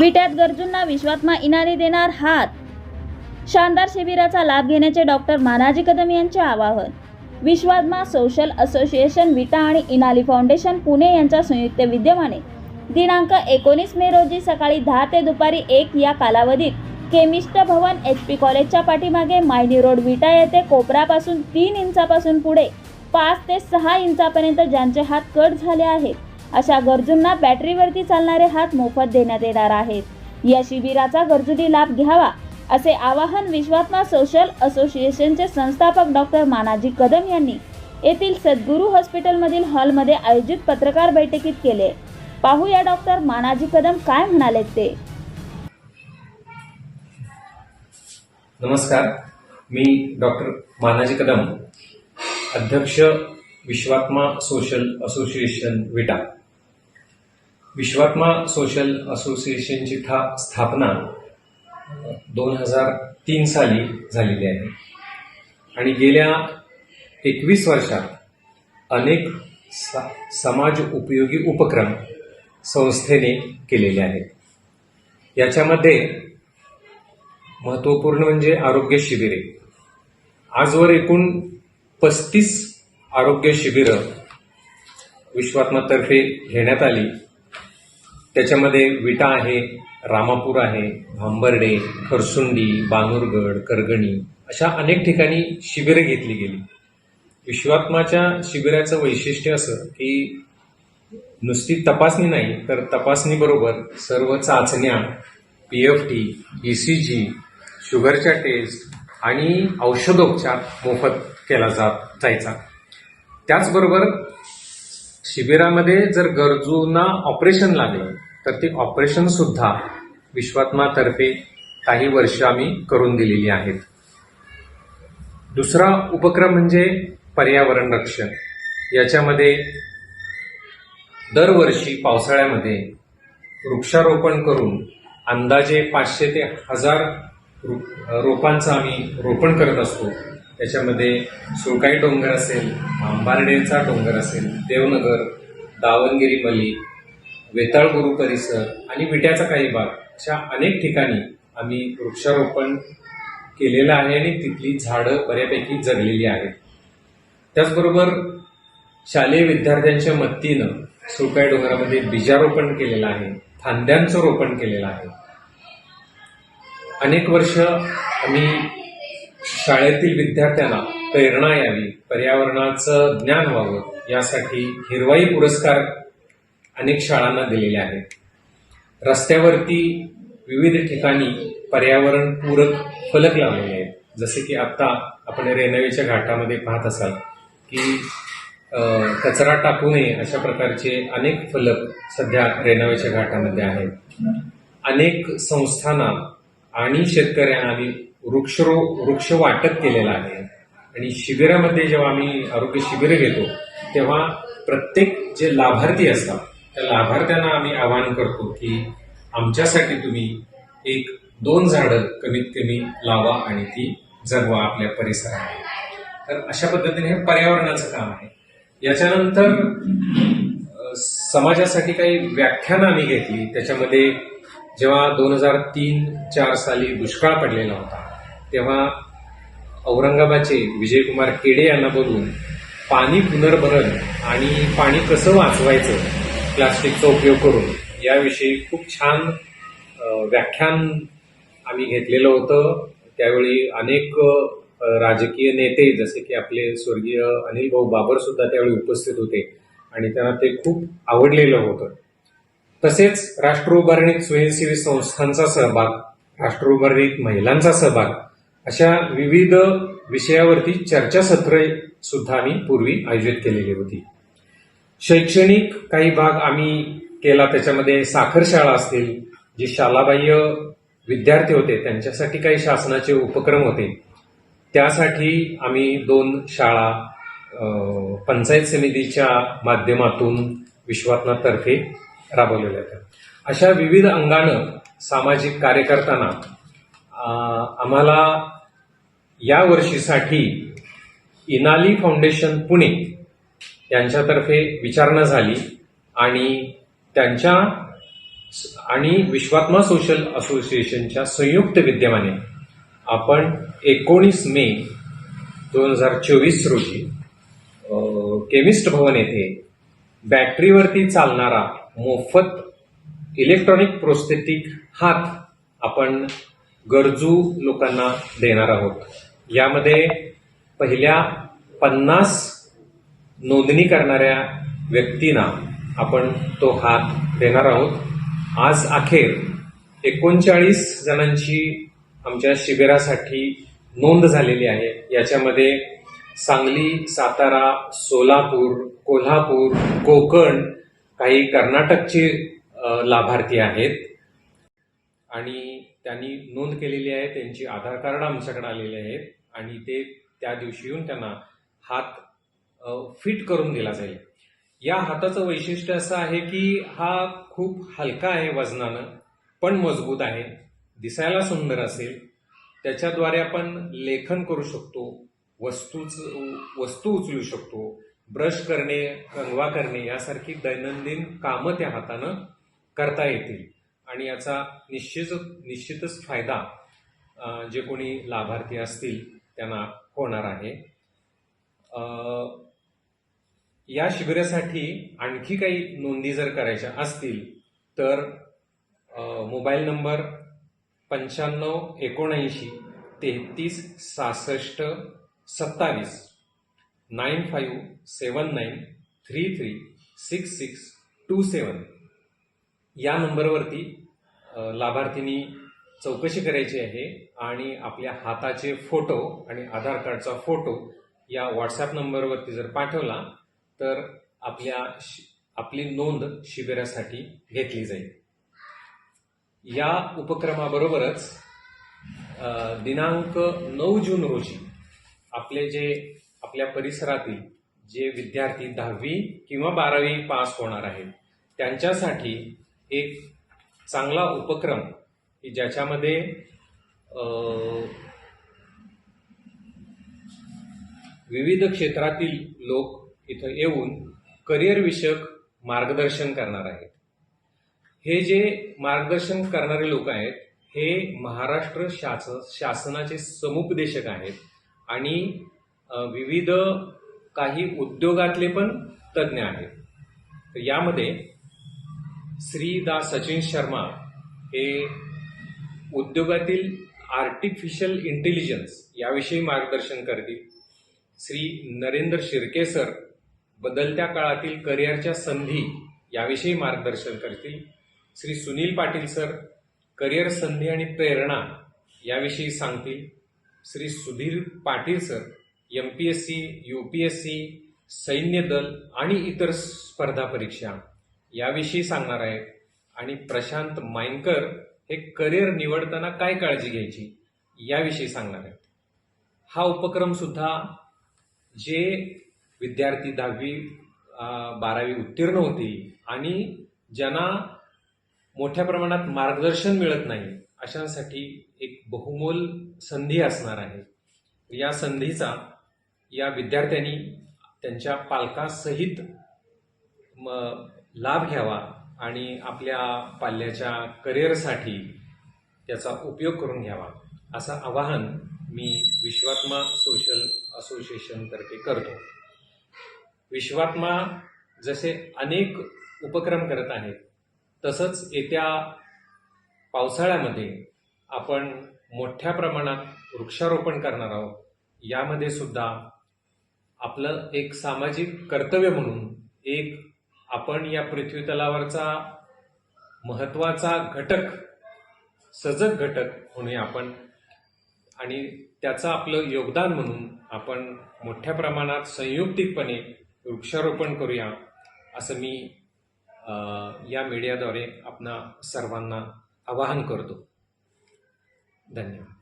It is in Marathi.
विट्यात गरजूंना विश्वात्मा इनारी देणार हात. शानदार शिबिराचा लाभ घेण्याचे डॉक्टर मानाजी कदम यांचे आवाहन. विश्वात्मा सोशल असोसिएशन विटा आणि इनाली फाउंडेशन पुणे यांच्या संयुक्त विद्यमाने. दिनांक एकोणीस मे रोजी सकाळी दहा ते दुपारी एक या कालावधीत केमिस्ट भवन एच पी कॉलेजच्या पाठीमागे मायनी रोड विटा येथे कोपरापासून तीन इंचापासून पुढे पाच ते सहा इंचापर्यंत ज्यांचे हात कट झाले आहेत अशा गरजूंना बॅटरीवरती चालणारे हात मोफत देण्यात येणार आहेत. या शिबिराचा गरजूंनी लाभ घ्यावा असे आवाहन विश्वात्मा सोशल असोसिएशनचे संस्थापक डॉक्टर मानाजी कदम यांनी येथील सद्गुरू हॉस्पिटलमधील हॉलमध्ये आयोजित पत्रकार बैठकीत केले. पाहूया डॉक्टर मानाजी कदम काय म्हणाले ते. नमस्कार मी डॉक्टर मानाजी कदम अध्यक्ष विश्वात्मा सोशल असोसिएशन विटा. विश्वात्मा सोशल असोसिएशनची था स्थापना दोन हजार तीन साली झालेली आहे. आणि गेल्या एकवीस वर्षात अनेक सा समाज उपयोगी उपक्रम संस्थेने केलेले आहेत. याच्यामध्ये महत्त्वपूर्ण म्हणजे आरोग्य शिबिरे. आजवर एकूण पस्तीस आरोग्य शिबिरं विश्वात्मातर्फे घेण्यात आली. त्याच्यामध्ये विटा आहे रामापूर आहे भांबर्डे खरसुंडी बानुरगड करगणी अशा अनेक ठिकाणी शिबिरं घेतली गेली. विश्वात्माच्या शिबिराचं वैशिष्ट्य असं की नुसती तपासणी नाही तर तपासणीबरोबर सर्व चाचण्या P F T E C G शुगरच्या test आणि औषधोपचार मोफत केला जात जायचा. त्याचबरोबर शिबिरामध्ये जर गरजूंना ऑपरेशन लागलं तर ते ऑपरेशन सुद्धा विश्वात्मातर्फे काही वर्ष आम्ही करून दिलेली आहेत. दुसरा उपक्रम म्हणजे पर्यावरण रक्षण. याच्यामध्ये दरवर्षी पावसाळ्यामध्ये वृक्षारोपण करून अंदाजे पाचशे ते हजार रोपांचं आम्ही रोपण करत असतो. त्याच्यामध्ये सुळकाई डोंगर असेल आंबारडेचा डोंगर असेल देवनगर दावणगिरी मली वेताळगुरु परिसर आणि विट्याचा काही भाग अशा अनेक ठिकाणी आम्ही वृक्षारोपण केलेलं आहे आणि तिथली झाडं बऱ्यापैकी जगलेली आहेत. त्याचबरोबर शालेय विद्यार्थ्यांच्या मदतीनं सुळकाई डोंगरामध्ये बीजारोपण केलेलं आहे फांद्यांचं रोपण केलेलं आहे. अनेक वर्ष आम्ही शाळेतील विद्यार्थ्यांना प्रेरणा यावी पर्यावरणाचं ज्ञान व्हावं यासाठी हिरवाई पुरस्कार अनेक शाळांना दिलेले आहेत. रस्त्यावरती विविध ठिकाणी पर्यावरण पूरक फलक लावलेले आहेत. जसे की आता आपण रेनवेच्या घाटामध्ये पाहत असाल की कचरा टाकू नये अशा प्रकारचे अनेक फलक सध्या रेनवेच्या घाटामध्ये आहेत. अनेक संस्थांना आणि शेतकऱ्यांना आम्ही वृक्षरो वृक्ष वाटप केलेलं आहे. आणि शिबिरामध्ये जेव्हा आम्ही आरोग्य शिबिरं घेतो तेव्हा प्रत्येक जे लाभार्थी असतात त्या लाभार्थ्यांना आम्ही आवाहन करतो की आमच्यासाठी तुम्ही एक दोन झाडं कमीत कमी लावा आणि ती जगवा आपल्या परिसरामध्ये. तर अशा पद्धतीने हे पर्यावरणाचं काम आहे. याच्यानंतर समाजासाठी काही व्याख्यानं आम्ही घेतली. त्याच्यामध्ये जेव्हा दोन हजार तीन चार साली दुष्काळ पडलेला होता तेव्हा औरंगाबादचे विजयकुमार केडे यांना बघून पाणी पुनर्भरण आणि पाणी कसं वाचवायचं प्लास्टिकचा उपयोग करून याविषयी खूप छान व्याख्यान आम्ही घेतलेलं होतं. त्यावेळी अनेक राजकीय नेते जसे की आपले स्वर्गीय अनिल भाऊ बाबर सुद्धा त्यावेळी उपस्थित होते आणि त्यांना ते खूप आवडलेलं होतं. तसेच राष्ट्र उभारणीत स्वयंसेवी संस्थांचा सहभाग राष्ट्र उभारणीत महिलांचा सहभाग अशा विविध विषयावरती चर्चासत्र सुद्धा आम्ही पूर्वी आयोजित केलेली होती. शैक्षणिक काही भाग आम्ही केला त्याच्यामध्ये साखर शाळा असतील जी शालाबाह्य विद्यार्थी होते त्यांच्यासाठी काही शासनाचे उपक्रम होते. त्यासाठी आम्ही दोन शाळा पंचायत समितीच्या माध्यमातून विश्वात्मातर्फे राबवलेल्या होत्या. अशा विविध अंगानं सामाजिक कार्य करताना आम्हाला या वर्षीसाठी इनाली फाउंडेशन पुणे यांच्यातर्फे विचारणा झाली आणि त्यांच्या आणि विश्वात्मा सोशल असोसिएशनच्या संयुक्त विद्यमाने आपण एकोणीस मे दोन हजार चोवीस रोजी केमिस्ट भवन येथे बॅटरीवरती चालणारा मोफत इलेक्ट्रॉनिक प्रोस्थेटिक हात आपण गरजू लोकांना देणार आहोत. यामध्ये पहिल्या पन्नास नोंदणी करणाऱ्या व्यक्तींना आपण तो हात देणार आहोत. आज अखेर एकोणचाळीस जणांची आमच्या शिबिरासाठी नोंद झालेली आहे. याच्यामध्ये सांगली सातारा सोलापूर कोल्हापूर कोकण काही कर्नाटकचे लाभार्थी आहेत. आणि त्यांनी नोंद केलेली आहे त्यांची आधार कार्ड आमच्याकडे आलेले आहेत आणि ते त्या दिवशी येऊन त्यांना हात फिट करून दिला जाईल. या हाताचं वैशिष्ट्य असं आहे की हा खूप हलका आहे वजनानं पण मजबूत आहे. दिसायला सुंदर असेल. त्याच्याद्वारे आपण लेखन करू शकतो वस्तूच वस्तू उचलू शकतो ब्रश करणे कंगवा करणे यासारखी दैनंदिन कामं त्या हातानं करता येतील. आणि याचा निश्चित निश्चितच फायदा जे कोणी लाभार्थी असतील त्यांना होणार आहे. या शिबिरासाठी आणखी काही नोंदी जर करायच्या असतील तर मोबाईल नंबर पंच्याण्णव एकोणऐंशी तेहतीस सहासष्ट सत्तावीस nine five seven nine three three six six two seven या नंबरवरती लाभार्थींनी चौकशी करायची आहे आणि आपल्या हाताचे फोटो आणि आधार कार्डचा फोटो या व्हॉट्सॲप नंबरवरती जर पाठवला तर आपल्या शि- आपली नोंद शिबिरासाठी घेतली जाईल. या उपक्रमाबरोबरच दिनांक नऊ जून रोजी आपले जे आपल्या परिसरातील जे विद्यार्थी दहावी किंवा बारावी पास होणार आहेत त्यांच्यासाठी एक चांगला उपक्रम की ज्याच्यामध्ये विविध क्षेत्रातील लोक इथं येऊन करिअरविषयक मार्गदर्शन करणार आहेत. हे जे मार्गदर्शन करणारे लोक आहेत हे महाराष्ट्र शासन शासनाचे समुपदेशक आहेत आणि विविध काही उद्योगातले पण तज्ज्ञ आहेत. यामध्ये श्री दा सचिन शर्मा हे उद्योगातील आर्टिफिशियल इंटेलिजन्स याविषयी मार्गदर्शन करतील. श्री नरेंद्र शिर्के सर बदलत्या काळातील करिअरच्या संधी याविषयी मार्गदर्शन करतील. श्री सुनील पाटील सर करिअर संधी आणि प्रेरणा याविषयी सांगतील. Shri Sudhir Patil sir M P S C U P S C सैन्य दल आणि इतर स्पर्धा परीक्षा. याविषयी सांगणार आहेत आणि प्रशांत मायनकर हे करिअर निवडताना काय काळजी घ्यायची याविषयी सांगणार आहेत. हा उपक्रम सुद्धा जे विद्यार्थी दहावी बारावी उत्तीर्ण होती आणि ज्यांना मोठ्या प्रमाणात मार्गदर्शन मिळत नाही अशांसाठी एक बहुमोल संधी असणार आहे. या संधीचा या विद्यार्थ्यांनी त्यांच्या पालकासहित म लाभ घ्यावा आणि आपल्या पाल्याच्या करिअरसाठी त्याचा उपयोग करून घ्यावा. असं आवाहन मी विश्वात्मा सोशल असोसिएशनतर्फे करतो. विश्वात्मा जसे अनेक उपक्रम करत आहेत तसंच येत्या पावसाळ्यामध्ये आपण मोठ्या प्रमाणात वृक्षारोपण करणार आहोत. यामध्ये सुद्धा आपलं एक सामाजिक कर्तव्य म्हणून एक आपण या पृथ्वी तलावरचा महत्त्वाचा घटक सजग घटक म्हणून आपण. आणि त्याचं आपलं योगदान म्हणून आपण मोठ्या प्रमाणात संयुक्तिकपणे वृक्षारोपण करूया असं मी या मीडियाद्वारे आपणा सर्वांना आवाहन करतो. धन्यवाद.